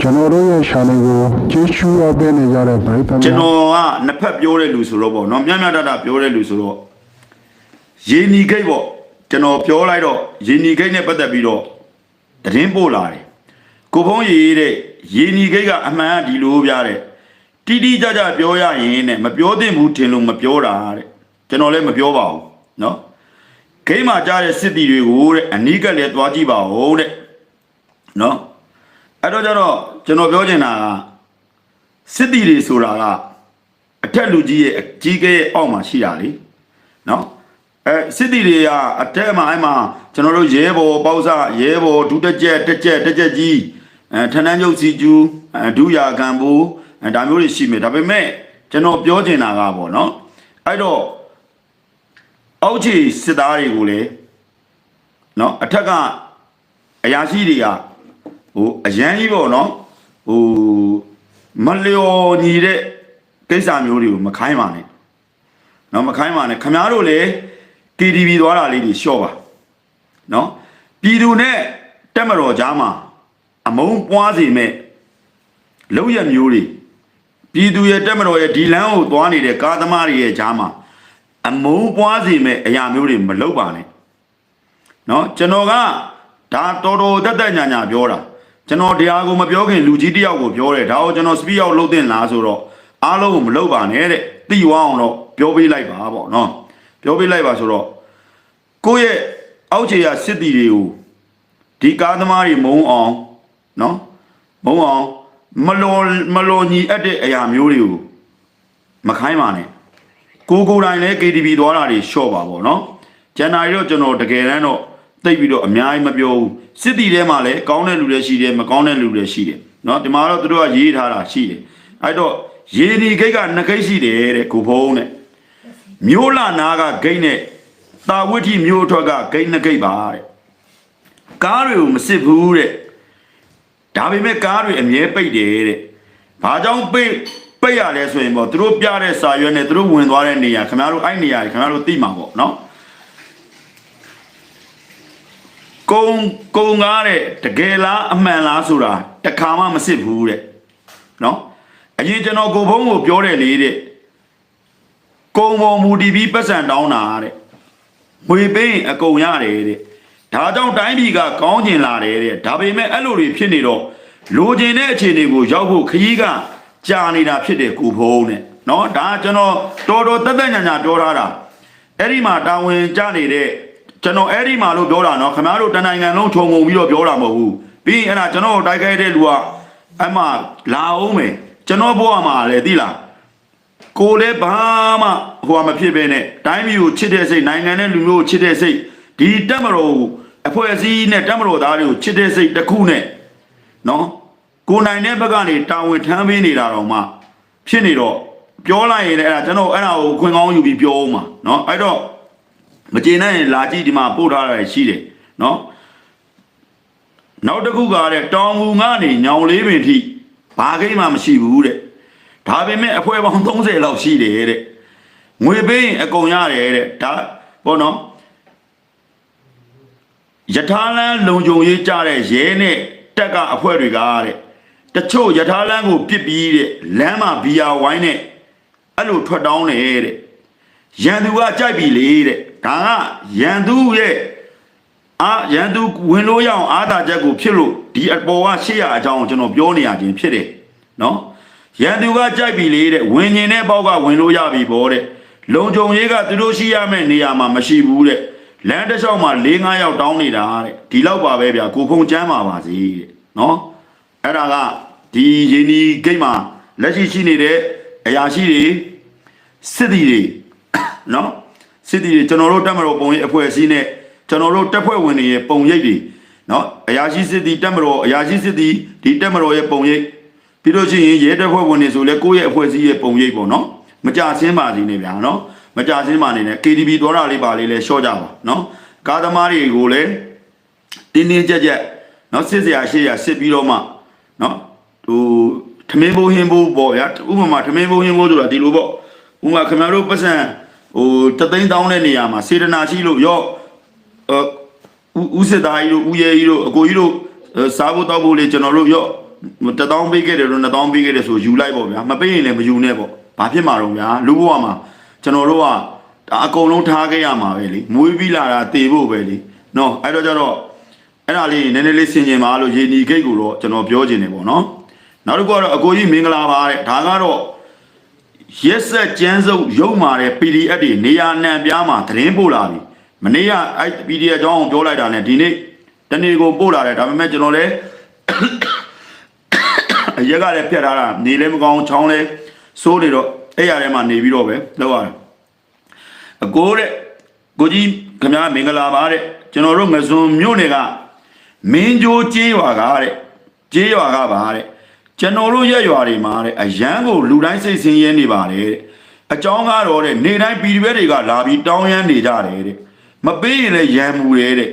ကျွန်တော်တို့ရဲ့ channel ကိုကြည့်ရှုရပေးနေကြတဲ့ပရိသတ်ကျွန်များတော်ကနှစ်ဖက်ပြောတဲ့လူဆိုတော့ပေါ့နော်မြတ်မြတ်တတပြောတဲ့လူဆိုတော့ရေနီဂိတ်ပေါ့ကျွန်တော်ပြောလိုက်တော့ရေနီဂိတ်နဲ့ပတ်သက်ပြီးတော့သတင်းပို့လာတယ်ကိုဖုံးရေးတဲ့ရေနီဂိတ်ကအမှန်ကဒီလိုပြတဲ့တိတိကျကျပြောရရင်တဲ့မပြောသင့်ဘူးထင်လို့မပြောတာတဲ့ကျွန်တော်လည်းမပြောပါဘူးနော်ဂိတ်မှာကြားတဲ့စစ်တီတွေကိုတဲ့အနီးကပ်လည်းသွားကြည့်ပါဦးတဲ့နော် အဲ့တော့ကျတော့ကျွန်တော်ပြောချင်တာကစစ်တီတွေဆိုတာကအထက်လူကြီးရဲ့အကြီးကဲရဲ့အောက်မှာရှိတာလေနော်အဲစစ်တီတွေကအထက်မှာအဲ့မှာကျွန်တော်တို့ရဲဘော်ပေါ့စားရဲဘော်ဒုတက်ကြက်တက်ကြက်တက်ကြက်ကြီးအဲထဏန်းကျုပ်စီကျူးအဲဒုရာခံဘူအဲဒါမျိုးတွေရှိမယ်ဒါပေမဲ့ကျွန်တော်ပြောချင်တာကပေါ့နော်အဲ့တော့အောက်ခြေစစ်သားတွေကိုလည်းနော်အထက်ကအရာရှိတွေက ဟိုအရန်ကြီးပေါ့နော်ဟိုမလျော်ညီတဲ့ကိစ္စမျိုးတွေကိုမခိုင်းပါနဲ့နော်မခိုင်းပါနဲ့ခမားတို့လည်း KTV သွားတာလေးတွေလျှော့ပါနော်ပြည်သူနဲ့တက်မတော်ကြားမှာအမုန်းပွားစေမဲ့လောက်ရမျိုးတွေပြည်သူရဲ့တက်မတော်ရဲ့ဒီလမ်းကိုသွားနေတဲ့ကာသမားတွေရဲ့ကြားမှာအမုန်းပွားစေမဲ့အရာမျိုးတွေမလုပ်ပါနဲ့နော်ကျွန်တော်ကဒါတော်တော်တက်တက်ညာညာပြောတာ ကျွန်တော်တရားကိုမပြောခင်လူကြီးတယောက်ကိုပြောတယ်ဒါကိုကျွန်တော် speak out လုပ်တင်လားဆိုတော့အားလုံးကိုမလုပ်ပါနဲ့တဲ့တိဝအောင်တော့ပြောပေးလိုက်ပါပေါ့နော်ပြောပေးလိုက်ပါဆိုတော့ကိုယ့်ရဲ့အောက်ခြေရစစ်တီတွေကိုဒီကားသမားတွေမုံအောင်နော်မုံအောင်မလွန်မလွန်ညီအပ်တဲ့အရာမျိုးတွေကိုမခိုင်းပါနဲ့ကိုကိုတိုင်းလည်း KTV သွားတာတွေရှော့ပါပေါ့နော်ဇန်နဝါရီတော့ကျွန်တော်တကယ်တမ်းတော့ တိတ်ပြီးတော့အများကြီးမပြောဘူးစစ်တီထဲမှာလည်းကောင်းတဲ့လူလည်းရှိတယ်မကောင်းတဲ့လူလည်းရှိတယ်နော်ဒီမှာတော့သူတို့ကရေးထားတာရှိတယ်အဲ့တော့ရေဒီဂိတ်ကနှစ်ဂိတ်ရှိတယ်တဲ့ကိုဖုံးတဲ့မျိုးလာနာကဂိတ်နဲ့တာဝိထီမျိုးအထွက်ကဂိတ်နှစ်ဂိတ်ပါတဲ့ကားတွေကိုမစစ်ဘူးတဲ့ဒါပေမဲ့ကားတွေအမြဲပိတ်တယ်တဲ့ဘာကြောင့်ပိတ်ပိတ်ရလဲဆိုရင်ပေါ့သူတို့ပြတဲ့စာရွက်နဲ့သူတို့ဝင်သွားတဲ့နေရာခင်ဗျားတို့အဲ့နေရာခင်ဗျားတို့သိမှာပေါ့နော် ကုံကုံကားတဲ့တကယ်လားအမှန်လားဆိုတာတခါမှမစစ်ဘူးတဲ့နော်အရင်ကျွန်တော်ကိုဖုံးကိုပြောတယ်လေတဲ့ကုံပေါ်မူတီပြီးပတ်စံတောင်းတာတဲ့ငွေပေးရင်အကုန်ရတယ်တဲ့ဒါကြောင့်တိုင်းပြည်ကကောင်းကျင်လာတယ်တဲ့ဒါပေမဲ့အဲ့လိုတွေဖြစ်နေတော့လိုချင်တဲ့အခြေအနေကိုရောက်ဖို့ခရီးကကြာနေတာဖြစ်တယ်ကိုဖုံးတဲ့နော်ဒါကျွန်တော်တော်တော်တက်တက်ညာညာပြောထားတာအဲ့ဒီမှာတာဝန်ကြနေတဲ့ ကျွန်တော်အဲ့ဒီမှာလို့ပြောတာနော်ခင်ဗျားတို့တနိုင်ငံလုံးခြုံငုံပြီးတော့ပြောတာမဟုတ်ဘူးပြီးရင်အဲ့ဒါကျွန်တော်တိုက်ခိုက်တဲ့လူကအမှလာအောင်မယ်ကျွန်တော်ဘဝမှာလည်းသိလားကိုလည်းဘာမှဟိုမဖြစ်ပဲနဲ့တိုင်းပြည်ကိုချစ်တဲ့စိတ်နိုင်ငံနဲ့လူမျိုးကိုချစ်တဲ့စိတ်ဒီတက်မတော်ကိုအဖွဲ့အစည်းနဲ့တက်မတော်သားတွေကိုချစ်တဲ့စိတ်တစ်ခုနဲ့နော်ကိုနိုင်တဲ့ဘက်ကနေတာဝန်ထမ်းပေးနေတာတော့မှဖြစ်နေတော့ပြောလိုက်ရင်လည်းအဲ့ဒါကျွန်တော်အဲ့ဒါကိုခွင်ကောင်းယူပြီးပြောအောင်ပါနော်အဲ့တော့ မကျေနပ်ရင်လာကြည့်ဒီမှာပို့ထားတာရှိတယ်နော်နောက်တစ်ခုကတဲ့တောင်ငူကနေညောင်လေးပင်ထိဘာကိမှမရှိဘူးတဲ့ဒါပေမဲ့အဖွဲပေါင်း30လောက်ရှိတယ်တဲ့ငွေပေးရင်အကုန်ရတယ်တဲ့ဒါပေါ့နော်ယထာလန်းလုံကြုံရေးကြတဲ့ရဲနဲ့တက်ကအဖွဲတွေကတဲ့တချို့ယထာလန်းကိုပြစ်ပြီးတဲ့လမ်းမှာဘီယာဝိုင်းနဲ့အဲ့လိုထွက်တောင်းတယ်တဲ့ရန်သူကကြိုက်ပြီလေတဲ့ ဒါကရန်သူရဲ့အာရန်သူဝင်လို့ရအောင်အာသာချက်ကိုဖြစ်လို့ဒီအပေါ်ကရှေ့ရအကြောင်းကိုကျွန်တော်ပြောနေရခြင်းဖြစ်တယ်နော်ရန်သူကကြိုက်ပြီလေတဲ့ဝင်းញင်တဲ့ပေါက်ကဝင်လို့ရပြီဗောတဲ့လုံကြုံရေးကသူတို့ရှိရမယ့်နေရာမှာမရှိဘူးတဲ့လမ်းတစ်လျှောက်မှာ၄၅ယောက်တောင်းနေတာတဲ့ဒီလောက်ပါပဲဗျာကိုဖုံချမ်းပါပါစေတဲ့နော်အဲ့ဒါကဒီရင်းဒီဂိတ်မှာလက်ရှိရှိနေတဲ့အရာရှိတွေစစ်တီတွေနော် စစ်တီတွေကျွန်တော်တို့တက်မတော်ပုံရိပ်အဖွဲ့အစည်းနဲ့ကျွန်တော်တို့တက်ဖွဲ့ဝင်တွေရဲ့ပုံရိပ်တွေနော်အရာရှိစစ်တီတက်မတော်အရာရှိစစ်တီဒီတက်မတော်ရဲ့ပုံရိပ်ပြီးလို့ရှိရင်ရဲတပ်ဖွဲ့ဝင်တွေဆိုလဲကိုယ့်ရဲ့အဖွဲ့အစည်းရဲ့ပုံရိပ်ပေါ့နော်မကြဆင်းပါနေနဲ့ဗျာနော်မကြဆင်းပါနေနဲ့ KTV တော်တာလေးပါလေးလဲရှော့ကြပါနော်ကားသမားတွေကိုလည်းတင်းတင်းကြပ်ကြပ်နော်စစ်စရာရှိရစစ်ပြီးတော့မှနော်ဟိုထမင်းဘိုးဟင်းဘိုးပေါ့ဗျာဥပမာထမင်းဘိုးဟင်းဘိုးဆိုတာဒီလိုပေါ့ဥပမာခင်ဗျားတို့ပတ်စံ ဟိုတသိန်းတောင်းတဲ့နေရာမှာစေတနာရှိလို့ရော့အဲဦးဦးစစ်သားကြီးတို့ဦးရဲကြီးတို့အကိုကြီးတို့အဲစားဖို့တောက်ဖို့လေးကျွန်တော်တို့ရော့တစ်တောင်းပေးခဲ့တယ်လို့နှစ်တောင်းပေးခဲ့တယ်ဆိုယူလိုက်ပေါ့ဗျာမပေးရင်လည်းမယူနဲ့ပေါ့ဘာဖြစ်မှာတော့ဗျာလူဘဝမှာကျွန်တော်တို့ကဒါအကုန်လုံးထားခဲ့ရမှာပဲလေမွေးပြီးလာတာတည်ဖို့ပဲလေနော်အဲ့တော့ကျတော့အဲ့ဒါလေးနည်းနည်းလေးဆင်ကျင်ပါလို့ရေနီဂိတ်ကိုတော့ကျွန်တော်ပြောခြင်းတယ်ပေါ့နော်နောက်တစ်ခုကတော့အကိုကြီးမင်္ဂလာပါတဲ့ဒါကတော့ ရက်ဆက်ကျန်းစုပ်ရုံမာတဲ့ PDF တွေနေရာနှံပြားမှာသတင်းပို့လာပြီမနေ့ကအဲ့ PDF အကြောင်းကိုပြောလိုက်တာ ਨੇ ဒီနေ့တနေ့ကိုပို့လာတယ်ဒါပေမဲ့ကျွန်တော်လည်းအရက်ကလည်းပြတ်ထားတာနေလည်းမကောင်းချောင်းလည်းစိုးနေတော့အဲ့ရထဲမှာနေပြီးတော့ပဲလောက်ရတယ်အကိုတဲ့ကိုကြီးခင်ဗျားမင်္ဂလာပါတဲ့ကျွန်တော်တို့ငစွန်မြို့နယ်ကမင်းကြိုးကျေးရွာကတဲ့ကျေးရွာကပါတဲ့ ကျွန်တော်တို့ရက်ရွာတွေမှာတဲ့အရန်ကိုလူတိုင်းစိတ်ဆင်းရဲနေပါတယ်တဲ့အကြောင်းကတော့တဲ့နေတိုင်းပြည်ရွက်တွေကလာပြီးတောင်းရမ်းနေကြတယ်တဲ့မပေးရင်လည်းရန်မူတယ်တဲ့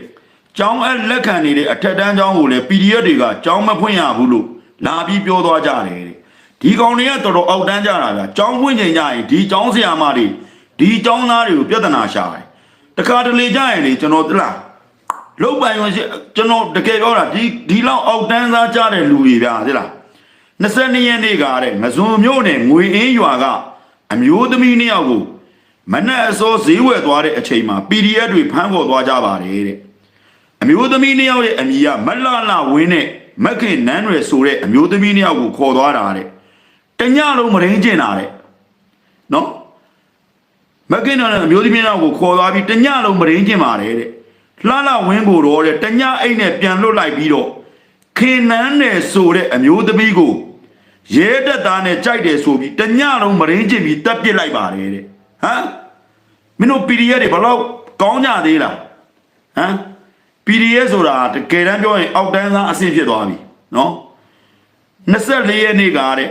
ကျောင်းအပ်လက်ခံနေတဲ့အထက်တန်းကျောင်းကိုလည်း PDF တွေကကျောင်းမဖွင့်ရဘူးလို့လာပြီးပြောသွားကြတယ်တဲ့ဒီကောင်တွေကတော်တော်အောက်တန်းကြတာဗျာကျောင်းဖွင့်ချိန်ကြရင်ဒီကျောင်းဆရာမတွေဒီကျောင်းသားတွေကိုပြဿနာရှာတယ်တခါတလေကြရင်လေကျွန်တော်တလားလုတ်ပိုင်ဝင်ရှိကျွန်တော်တကယ်ပြောတာဒီဒီလောက်အောက်တန်းစားကြတဲ့လူတွေဗျာသိလား 22ရက်နေ့ကတဲ့ငဇွန်မြို့နယ်ငွေအင်းရွာကအမျိုးသမီးနှစ်ယောက်ကိုမနက်အစောဈေးဝယ်သွားတဲ့အချိန်မှာ PDF တွေဖမ်းခေါ်သွားကြပါတယ်တဲ့အမျိုးသမီးနှစ်ယောက်ရဲ့အမည်ကမလှလှဝင်းနဲ့မက်ခင်နန်းရွယ်ဆိုတဲ့အမျိုးသမီးနှစ်ယောက်ကိုခေါ်သွားတာတဲ့တညလုံးမရင်းကျင်တာတဲ့နော်မကင်းတော်နဲ့အမျိုးသမီးတော်ကိုခေါ်သွားပြီးတညလုံးမရင်းကျင်ပါတယ်တဲ့လှလှဝင်းကိုတော့တဲ့တညအိတ်နဲ့ပြန်လွတ်လိုက်ပြီးတော့ ခင်နန်းနယ်ဆိုတဲ့အမျိုးသမီးကိုရဲတက်သားနဲ့ကြိုက်တယ်ဆိုပြီးတညလုံးမရင်းကျင်ပြီးတပ်ပစ်လိုက်ပါတယ်တဲ့ဟမ်မင်းတို့ PDF တွေဘလောက်ကောင်းကြသေးလားဟမ် PDF ဆိုတာတကယ်တမ်းပြောရင်အောက်တန်းသားအဆင့်ဖြစ်သွားပြီနော်24ရက်နေ့ကတဲ့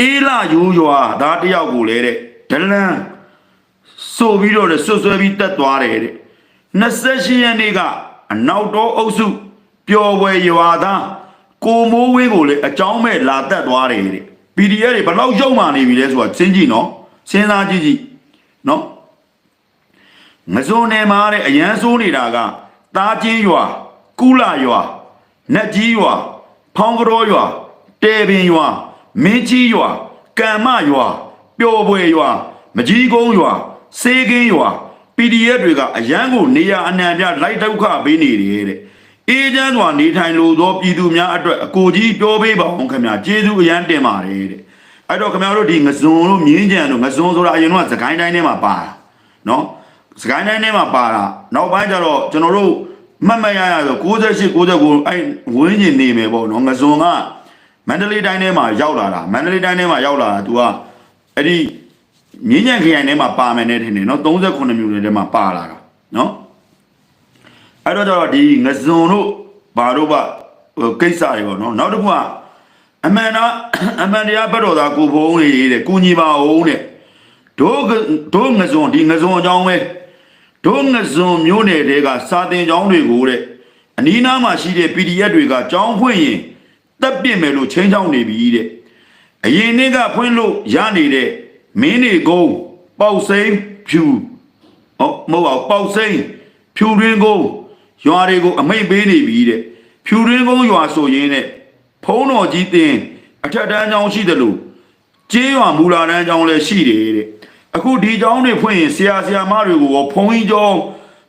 အေးလာယူရွာဒါတယောက်ကိုလေတဲ့ဒလန်ဆိုပြီးတော့လေဆွဆွဲပြီးတက်သွားတယ်တဲ့28ရက်နေ့ကအနောက်တော်အုပ်စု ပျော်ဝယ်ရွာသားကိုမိုးဝင်းကိုလေအကြောင်းမဲ့လာတက်သွားတယ်တဲ့ PDF တွေဘယ်လောက်ရုံမှနေပြီလဲဆိုတာစဉ်းကြည့်နော်စဉ်းစားကြည့်ကြည့်နော်ငစုံနယ်မှာတဲ့အရန်ဆိုးနေတာကတာချင်းရွာကုလာရွာနတ်ကြီးရွာဖောင်းကတော်ရွာတဲပင်ရွာမင်းကြီးရွာကံမရွာပျော်ပွေရွာမကြီးကုန်းရွာစေးကင်းရွာ PDF တွေကအရန်ကိုနေရအနှံပြလိုက်ဒုက္ခပေးနေတယ်တဲ့ အေးချမ်းစွာနေထိုင်လိုသောပြည်သူများအတွက်အကိုကြီးပြောပေးပါအောင်ခင်ဗျာကျေးဇူးအရန်တင်ပါတယ်တဲ့အဲ့တော့ခင်ဗျားတို့ဒီငဇွန်တို့မြင်းကြံတို့ငဇွန်ဆိုတာအရင်ကသခိုင်းတိုင်းထဲမှာပါတာနော်စကိုင်းတိုင်းထဲမှာပါတာနောက်ပိုင်းကျတော့ကျွန်တော်တို့မှတ်မရရဆို68 69အဲ့ဝင်းကျင်နေမယ်ပေါ့နော်ငဇွန်ကမန္တလေးတိုင်းထဲမှာရောက်လာတာမန္တလေးတိုင်းထဲမှာရောက်လာတာ तू ကအဲ့ဒီမြင်းကြံခရိုင်ထဲမှာပါမယ်နဲ့ထင်တယ်နော်38မြို့နယ်ထဲမှာပါလာတာနော် အဲ့တော့ကျတော့ဒီငဇွန်တို့ဘာတို့ကဟိုကိစ္စတွေပေါ့နော်နောက်တစ်ခုကအမှန်တော့အမှန်တရားဘတ်တော်သားကိုဖုံးလေးတဲ့ကုညီပါအောင်တဲ့ဒို့ကဒို့ငဇွန်ဒီငဇွန်အကြောင်းပဲဒို့ငဇွန်မျိုးနယ်တွေကစာတင်ကျောင်းတွေကိုတဲ့အနီးနားမှာရှိတဲ့ PDF တွေကကျောင်းဖွင့်ရင်တက်ပြစ်မယ်လို့ချင်းချောင်းနေပြီတဲ့အရင်နေ့ကဖွင့်လို့ရနေတဲ့မင်းနေကုန်းပေါက်စိမ့်ဖြူဟောမဟုတ်ပါဘူးပေါက်စိမ့်ဖြူရင်းကုန်း ရွာတွေကိုအမိတ်ပေးနေပြီတဲ့ဖြူရင်းကုန်းရွာဆိုရင်တဲ့ဖုံးတော်ကြီးတင်အထက်တန်းကျောင်းရှိတယ်လို့ကျေးရွာမူလာတန်းကျောင်းလည်းရှိတယ်တဲ့အခုဒီကျောင်းတွေဖွင့်ရင်ဆရာဆရာမတွေကိုရောဖုံကြီးကျောင်း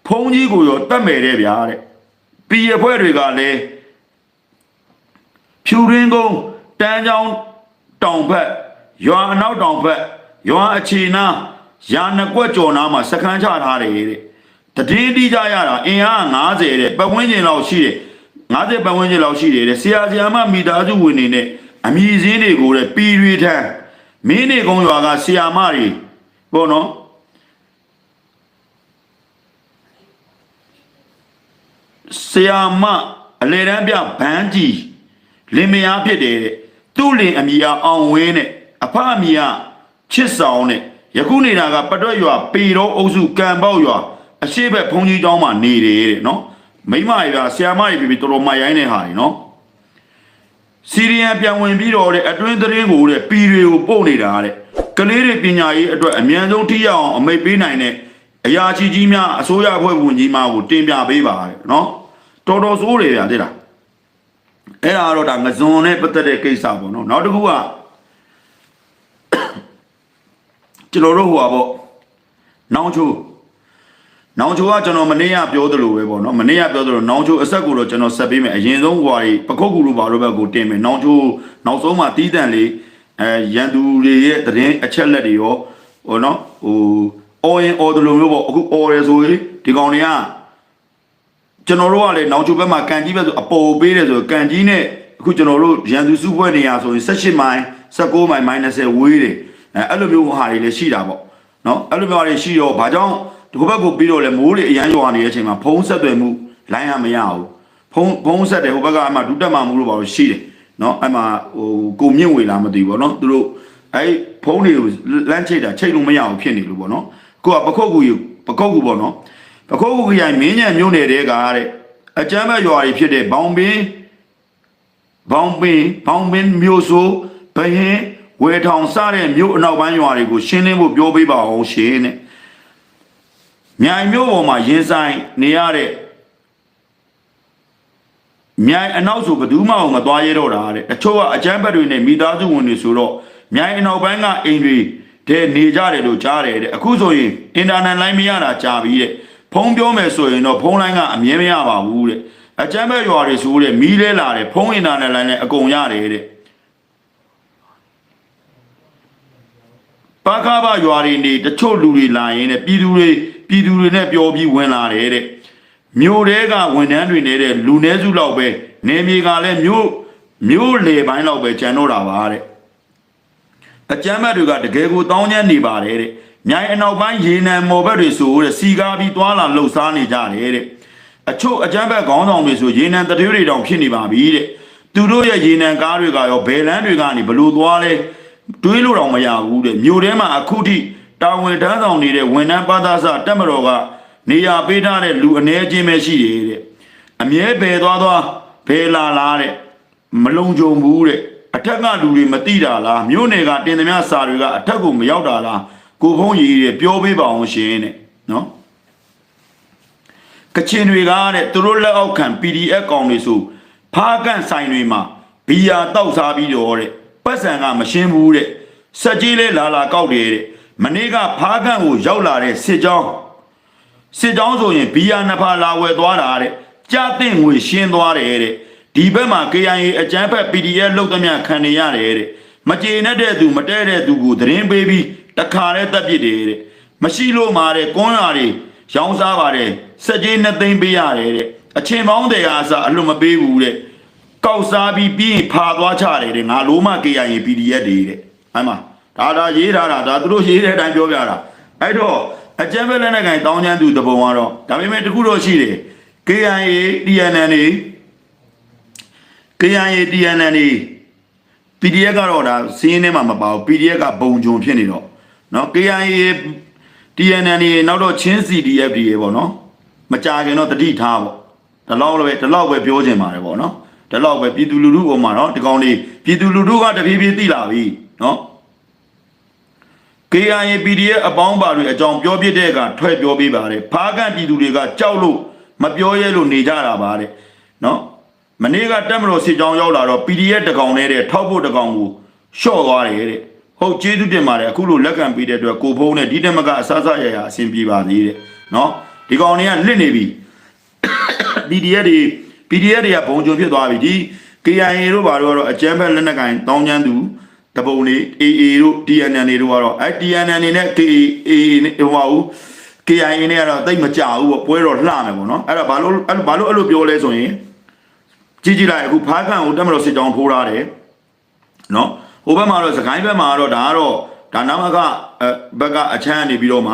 ဖုံကြီးကိုရောတတ်မယ်တဲ့ဗျာတဲ့ပြည်ရဖွဲ့တွေကလည်းဖြူရင်းကုန်းတန်းကျောင်းတောင်ဘက်ရွာအနောက်တောင်ဘက်ရွာအခြေနာရာနှစ်ကွက်ကျော်နာမှာစခန်းချထားတယ်တဲ့ တည်င်းတိကြရတာအင်အား90တဲ့ပတ်ဝန်းကျင်လောက်ရှိတယ်90ပတ်ဝန်းကျင်လောက်ရှိတယ်တဲ့ဆရာဆရာမမိသားစုဝင်နေနဲ့အမည်စင်းတွေကိုတဲ့ပြည်တွေထမ်းမင်းနေကုန်းရွာကဆရာမတွေပေါ့နော်ဆရာမအလေတန်းပြဘန်းကြီးလင်မယားဖြစ်တယ်တဲ့သူ့လင်အမိအားအောင်ဝင်းနဲ့အဖအမိအားချစ်ဆောင်နဲ့ယခုနေတာကပတွက်ရွာပေတော်အုပ်စုကံပေါက်ရွာ အရှိဘက်ဘုံကြီးကျောင်းမှာနေတယ်တဲ့နော်မိမကြီးကဆရာမကြီးပြီတော်တော်မရိုင်းတဲ့ဟာတွေနော်စီရီယံပြန်ဝင်ပြီးတော့တဲ့အတွင်းသတင်းကိုတဲ့ပီတွေကိုပို့နေတာတဲ့ကလေးတွေပညာရေးအတွက်အမြန်ဆုံးထိရောက်အောင်အမိတ်ပေးနိုင်တဲ့အရာချီကြီးများအစိုးရအဖွဲ့ဝင်ကြီးများကိုတင်ပြပေးပါတဲ့နော်တော်တော်ဆိုးတယ်ဗျာတဲ့လားအဲ့ဒါကတော့ဒါငဇွန်နဲ့ပတ်သက်တဲ့ကိစ္စပေါ့နော်နောက်တစ်ခုကကျွန်တော်တို့ဟိုပါပေါ့နောင်ချို နောင်ချိုကကျွန်တော်မနေ့ကပြောသလိုပဲပေါ့နော်မနေ့ကပြောသလိုနောင်ချိုအဆက်ကိုတော့ကျွန်တော်ဆက်ပေးမယ်အရင်ဆုံးဟွာတွေပခုတ်ကူလိုပါတော့ဘက်ကိုတင်မယ်နောင်ချိုနောက်ဆုံးမှတီးတန့်လေးအဲရန်သူတွေရဲ့သတင်းအချက်လက်တွေရောဟိုနော်ဟိုအော်ရင်အော်တယ်လို့မျိုးပေါ့အခုအော်ရယ်ဆိုရင်ဒီကောင်တွေကကျွန်တော်တို့ကလည်းနောက်ချိုဘက်မှာကန်ကြီးဘက်ဆိုအပေါ်ပေးတယ်ဆိုကန်ကြီးနဲ့အခုကျွန်တော်တို့ရန်သူစုဖွဲ့နေရဆိုရင်18မိုင်19မိုင် -30 ဝေးတယ်အဲအဲ့လိုမျိုးဟာတွေလည်းရှိတာပေါ့နော်အဲ့လိုမျိုးဟာတွေရှိတော့ဘာကြောင့် ဒီဘက်ကိုပြီးတော့လဲမိုးတွေအရန်ရွာနေတဲ့အချိန်မှာဖုံးဆက်သွယ်မှုလိုင်းရမရဘူးဖုံးဖုံးဆက်တယ်ဟိုဘက်ကအမှဒုတက်မှမှုလို့ပါလို့ရှိတယ်နော်အဲ့မှာဟိုကိုမြင့်ဝေလာမသိဘူးပေါ့နော်သူတို့အဲ့ဖုံးတွေကိုလမ်းချိတ်တာချိတ်လို့မရဘူးဖြစ်နေလို့ပေါ့နော်ကိုကပခုတ်ကူယူပခုတ်ကူပေါ့နော်ပခုတ်ကူခရိုင်မင်းညံမြို့နယ်တဲကတဲ့အကျမ်းဘက်ရွာတွေဖြစ်တဲ့ဘောင်ပင်ဘောင်ပင်ဘောင်ပင်မြို့ဆိုဘရင်ဝေထောင်စတဲ့မြို့အနောက်ပိုင်းရွာတွေကိုရှင်းလင်းဖို့ပြောပေးပါအောင်ရှင်တဲ့ မြိုင်မြို့ပေါ်မှာရင်ဆိုင်နေရတဲ့မြိုင်အနောက်ဆိုဘယ်သူမှမသွားရတော့တာတဲ့တချို့ကအကျမ်းဘက်တွေနဲ့မိသားစုဝင်တွေဆိုတော့မြိုင်အနောက်ပိုင်းကအိမ်တွေတဲ့နေကြတယ်လို့ကြားတယ်တဲ့အခုဆိုရင်အင်တာနက်လိုင်းမရတာကြာပြီတဲ့ဖုန်းပြောမယ်ဆိုရင်တော့ဖုန်းလိုင်းကအမြဲမရပါဘူးတဲ့အကျမ်းဘက်ရွာတွေဆိုတဲ့မီးလဲလာတယ်ဖုန်းအင်တာနက်လိုင်းလည်းအကုန်ရတယ်တဲ့ပါခါဘရွာတွေနေတချို့လူတွေလာရင်တဲ့ပြည်သူတွေ ပြည်သူတွေနဲ့ပြောပြီးဝင်လာတယ်တဲ့မြို့တဲကဝန်ထမ်းတွေနေတဲ့လူနည်းစုလောက်ပဲနေမြေကလည်းမြို့မြို့လေပိုင်းလောက်ပဲကျန်တော့တာပါတဲ့အကျမ်းမတ်တွေကတကယ်ကိုတောင်းကျမ်းနေပါတယ်တဲ့မြိုင်အနောက်ပိုင်းရေနံမော်ဘက်တွေဆိုတဲ့စီကားပြီးသွားလာလှုပ်ရှားနေကြတယ်တဲ့အချို့အကျမ်းဘတ်ခေါင်းဆောင်တွေဆိုရေနံတတွေးတွေတောင်ဖြစ်နေပါပြီတဲ့သူတို့ရဲ့ရေနံကားတွေကရောဘယ်လန်းတွေကနေဘလို့သွားလဲတွေးလို့တော့မရဘူးတဲ့မြို့ထဲမှာအခုထိ တာဝန်ထမ်းဆောင်နေတဲ့ဝန်ထမ်းပါသားစတက်မတော်ကနေရာပေးထားတဲ့လူအနေချင်းပဲရှိတယ်တဲ့အမြဲဘယ်သွားသွားဘယ်လာလာတဲ့မလုံခြုံဘူးတဲ့အထက်ကလူတွေမသိတာလားမြို့နယ်ကတင်သမျှစာတွေကအထက်ကိုမရောက်တာလားကိုဖုံးကြီးတဲ့ပြောပေးပါအောင်ရှင်တဲ့နော်ကချင်တွေကတဲ့သူတို့လက်အောက်ခံ PDF ကောင်တွေဆိုဖားကန့်ဆိုင်တွေမှာဘီယာတောက်စားပြီးတော့တဲ့ပတ်စံကမရှင်းဘူးတဲ့စက်ကြီးလဲလာလာကောက်တယ်တဲ့ မနေ့ကဖားကန့်ကိုရောက်လာတဲ့စစ်ကြောင်းစစ်ကြောင်းဆိုရင်ဘီယာနှစ်ဖာလာဝယ်သွားတာတဲ့ကြားတဲ့ငွေရှင်းသွားတယ်တဲ့ဒီဘက်မှာ KIA အကျန်းဖက် PDF လုတ်သမျှခံနေရတယ်တဲ့မကြေနဲ့တဲ့သူမတဲတဲ့သူကိုသတင်းပေးပြီးတခါနဲ့တက်ပစ်တယ်တဲ့မရှိလို့မာတဲ့ကွန်းလာတွေရောင်းစားပါတယ်စက်ကြီးနှစ်သိန်းပေးရတယ်တဲ့အချင်းပေါင်းတယ်အားစအလွတ်မပေးဘူးတဲ့ကောက်စားပြီးပြီးရင်ဖာသွားချတယ်တဲ့ငါလိုမှ KIA PDF တွေတဲ့ဟမ်မ ဒါဒါရေးထားတာဒါသူတို့ရေးတဲ့အတိုင်းပြောပြတာအဲ့တော့အကျန်းပဲလက်နဲ့ကင်တောင်းချမ်းသူတပုံကတော့ဒါပေမဲ့တခုတော့ရှိတယ် KIA TNN တွေ KIA TNN တွေ PDF ကတော့ဒါစီးရင်ထဲမှာမပါဘူး PDF ကဘုံဂျုံဖြစ်နေတော့เนาะ KIA TNN တွေနောက်တော့ချင်း CDF တွေပေါ့နော်မကြခင်တော့တတိထားပေါ့ဒီလောက်လည်းဒီလောက်ပဲပြောချင်ပါတယ်ပေါ့နော်ဒီလောက်ပဲပြည်သူလူထုပေါ်မှာเนาะဒီကောင်လေးပြည်သူလူထုကတဖြည်းဖြည်းသိလာပြီเนาะ KIA PDF အပေါင်းပါတွေအကြောင်းပြောပြတဲ့ကထွက်ပြောပေးပါတယ်ဖားကန်ပြည်သူတွေကကြောက်လို့မပြောရဲလို့နေကြတာပါတဲ့နော်မနေ့ကတက်မလို့စစ်ကြောင်းရောက်လာတော့ PDF တကောင်နဲ့တဲ့ထောက်ဖို့တကောင်ကိုရှော့သွားတယ်တဲ့ဟုတ်ကျေးဇူးတင်ပါတယ်အခုလိုလက်ခံပေးတဲ့အတွက်ကိုဖုံးနဲ့ဒီတက်မကအဆအဆရရအဆင်ပြေပါသေးတဲ့နော်ဒီကောင်တွေကလစ်နေပြီ PDF တွေ PDF တွေကဘုံကြုံဖြစ်သွားပြီဒီ KIA တို့ဘာလို့ကတော့အကြမ်းဖက်လက်နက်ကင်တောင်းချမ်းသူ တပုံလေး AA တို့ TNN တွေတို့ကတော့အဲ TNN တွေနဲ့ KA နဲ့ဟိုပါဘူး KIA နဲ့ကတော့တိတ်မကြဘူးပေါ့ပွဲတော့လှမယ်ပေါ့နော်အဲ့ဒါဘာလို့အဲ့လိုဘာလို့အဲ့လိုပြောလဲဆိုရင်ကြည့်ကြည့်လိုက်အခုဖားကန်ကိုတက်မလို့စစ်ကြောင်းထိုးထားတယ်နော်ဟိုဘက်မှာတော့စကိုင်းဘက်မှာတော့ဒါကတော့ဒါနာမကအဲဘက်ကအချမ်းနေပြီးတော့မှ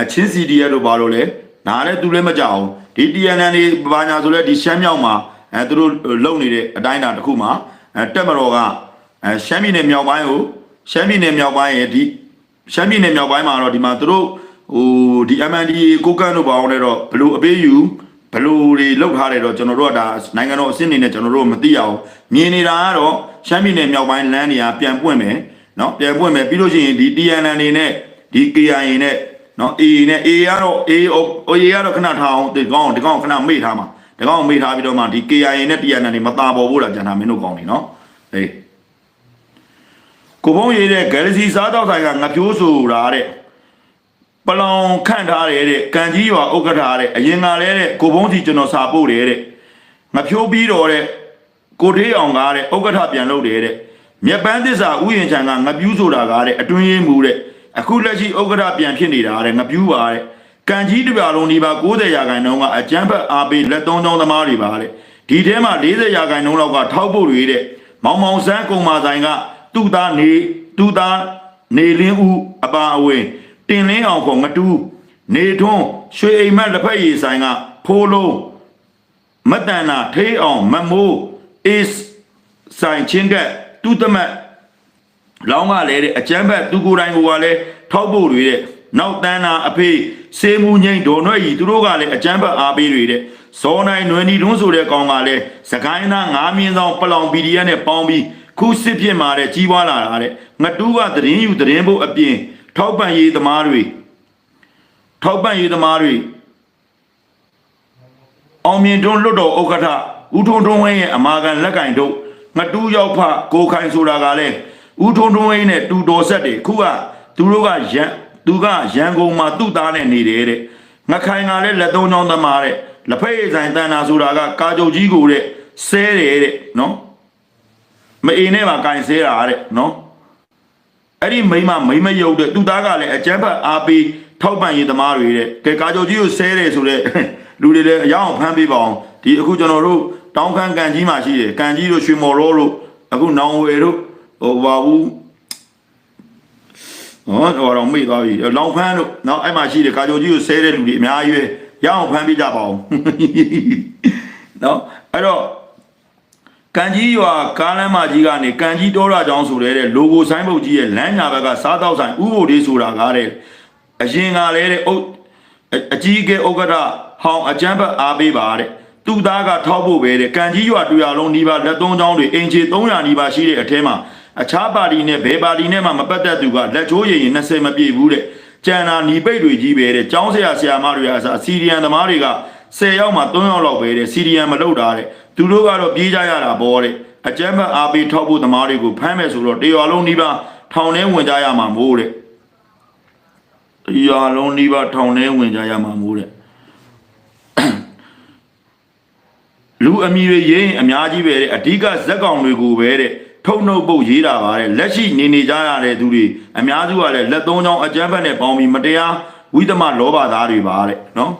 အချင်း CDF တို့ဘာလို့လဲဒါလည်းသူလည်းမကြအောင်ဒီ TNN တွေဘာညာဆိုလဲဒီရှမ်းမြောက်မှာအဲသူတို့လုံနေတဲ့အတိုင်းအတာတစ်ခုမှာအဲတက်မတော်က အဲရှမ်းပြည်နယ်မြောက်ပိုင်းကိုရှမ်းပြည်နယ်မြောက်ပိုင်းရဲ့ဒီရှမ်းပြည်နယ်မြောက်ပိုင်းမှာတော့ဒီမှာသူတို့ဟိုဒီ MND ကိုကန့်တို့ဘာအောင်လဲတော့ဘလို့အပေးယူဘလို့တွေလောက်ထားတယ်တော့ကျွန်တော်တို့ကဒါနိုင်ငံတော်အဆင့်အနေနဲ့ကျွန်တော်တို့မသိအောင်မြင်နေတာကတော့ရှမ်းပြည်နယ်မြောက်ပိုင်းလမ်းတွေကပြန်ပွင့်မယ်နော်ပြန်ပွင့်မယ်ပြီးလို့ရှိရင်ဒီ TNN တွေနဲ့ဒီ KIA နဲ့နော် AA နဲ့ AA ကတော့ AA AA ကတော့ခဏထားအောင်ဒီကောင်ဒီကောင်ခဏမေ့ထားမှာဒါကောင်မေးထားပြီးတော့မှဒီ KIA နဲ့ TNN တွေမตาပေါ်ဖို့တာကြံတာမင်းတို့ကောင်းနေနော်ဟေး ကိုဘုံရေးတဲ့ Galaxy စားတော့ဆိုင်ကငပြိုးဆိုတာတဲ့ပလောင်ခန့်ထားတယ်တဲ့ကန်ကြီးရွာဥက္ကဋ္ဌတဲ့အရင်ကလည်းတဲ့ကိုဘုံစီကျွန်တော်စာပို့တယ်တဲ့ငဖြိုးပြီးတော့တဲ့ကိုထေးအောင်ကားတဲ့ဥက္ကဋ္ဌပြန်လုပ်တယ်တဲ့မြက်ပန်းသစ္စာဥယျာဉ်ချံကငပြူးဆိုတာကားတဲ့အတွင်းရေးမူတဲ့အခုလက်ရှိဥက္ကဋ္ဌပြန်ဖြစ်နေတာတဲ့ငပြူးပါတဲ့ကန်ကြီးတစ်ပြားလုံးဒီပါ90ရာခိုင်နှုန်းကအကျန်းဖက်အားပေးလက်သုံးချောင်းသမားတွေပါတဲ့ဒီထဲမှာ40ရာခိုင်နှုန်းလောက်ကထောက်ဖို့တွေတဲ့မောင်မောင်ဆန်းကုံမာဆိုင်က သူ့သားနေသူ့သားနေလင်းဦးအပါအဝင်တင်လင်းအောင်ခေါ်ငတူးနေထွန်းရွှေအိမ်မက်လက်ဖက်ရည်ဆိုင်ကဖိုးလုံးမတန်နာထေးအောင်မမိုး is ဆိုင်ချင်းကတူတမတ်လောင်းကလည်းတဲ့အကျမ်းဘက်သူကိုယ်တိုင်ကလည်းထောက်ဖို့တွေတဲ့နောက်တန်းနာအဖေးစေမှုငိမ့်ဒေါ်နှွဲ့ကြီးသူတို့ကလည်းအကျမ်းဘက်အားပေးတွေတဲ့ဇော်နိုင်နွယ်နီတွန်းဆိုတဲ့ကောင်ကလည်းစကိုင်းသားငါးမြင်းဆောင်ပလောင် PDF နဲ့ပေါင်းပြီး ခုစစ်ဖြစ်มาတဲ့ကြီးပွားလာတာတဲ့ငတူးကသတင်းယူသတင်းဖို့အပြင် ထောက်ပံ့ရေးသမားတွေထောက်ပံ့ရေးသမားတွေအောင်မြင်တွန်းလွတ်တော်ဥက္ကဋ္ဌဦးထုံထုံးဝင်းရဲ့အမာခံလက်ကင်တို့ငတူးရောက်ဖကိုခိုင်ဆိုတာကလည်းဦးထုံထုံးဝင်းနဲ့တူတော်ဆက်တွေခုကသူတို့ကရန်သူကရန်ကုန်မှာသူ့သားနဲ့နေတယ်တဲ့ငခိုင်ကလည်းလက်သုံးချောင်းသမားတဲ့လက်ဖက်ရည်ဆိုင်တန်နာဆိုတာကကာကြုတ်ကြီးကိုတဲ့ဆဲတယ်တဲ့နော် မအေးနဲ့ပါကင်ဆဲတာတဲ့နော်အဲ့ဒီမိမမိမယုတ်တဲ့သူသားကလည်းအကျန်းဖတ်အားပေးထောက်ပံ့ရေးသမားတွေတဲ့ကဲကာကြိုကြီးကိုဆဲတယ်ဆိုတော့လူတွေလည်းအယောင်ဖမ်းပေးပါအောင်ဒီအခုကျွန်တော်တို့တောင်းခမ်းကန်ကြီးမှာရှိတယ်ကန်ကြီးတို့ရွှေမော်ရောတို့အခုနောင်ဝေတို့ဟိုဘာဘူးဟောတော့မေ့သွားပြီလောင်ဖမ်းတို့နောက်အဲ့မှာရှိတယ်ကာကြိုကြီးကိုဆဲတဲ့လူတွေအများကြီးပဲရအောင်ဖမ်းပေးကြပါအောင်နော်အဲ့တော့ ကန်ကြီးရွာကားလမ်းမကြီးကနေကန်ကြီးတောရချောင်းဆိုတဲ့လိုဂိုဆိုင်းဘုတ်ကြီးရဲ့လမ်းညာဘက်ကစားတောက်ဆိုင်ဥဖို့လေးဆိုတာကားတဲ့အရင်ကလည်းတဲ့အုတ်အအကြီးကဲဥက္ကဋ္ဌဟောင်းအကျန်းဘက်အားပေးပါတဲ့သူ့သားကထောက်ဖို့ပဲတဲ့ကန်ကြီးရွာတူရလုံးဒီပါလက်သုံးချောင်းတွေအင်ချေ300နီးပါရှိတဲ့အထဲမှာအခြားပါတီနဲ့ဘယ်ပါတီနဲ့မှမပတ်သက်သူကလက်ချိုးရည်ရင်20မပြည့်ဘူးတဲ့ကျန်တာညီပိတ်တွေကြီးပဲတဲ့ကျောင်းဆရာဆရာမတွေအစားစီရီယန်သမားတွေက10ယောက်မှ3ယောက်လောက်ပဲတဲ့စီရီယန်မလုပ်တာတဲ့ သူတို့ကတော့ပြေးကြရတာပေါ့တဲ့အကျမ်းဖတ်အားပေးထောက်ဖို့သမားတွေကိုဖမ်းမယ်ဆိုတော့တရွာလုံးဒီပါထောင်ထဲဝင်ကြရမှာမို့တဲ့တရွာလုံးဒီပါထောင်ထဲဝင်ကြရမှာမို့တဲ့လူအမီတွေရေးရင်အများကြီးပဲတဲ့အဓိကဇက်ကောင်တွေကိုပဲတဲ့ထုံနှုတ်ပုတ်ရေးတာပါတဲ့လက်ရှိနေနေကြရတဲ့သူတွေအများစုကလည်းလက်သုံးချောင်းအကြမ်းဖက်နဲ့ပေါင်းပြီးမတရားဝိသမလောဘသားတွေပါတဲ့နော်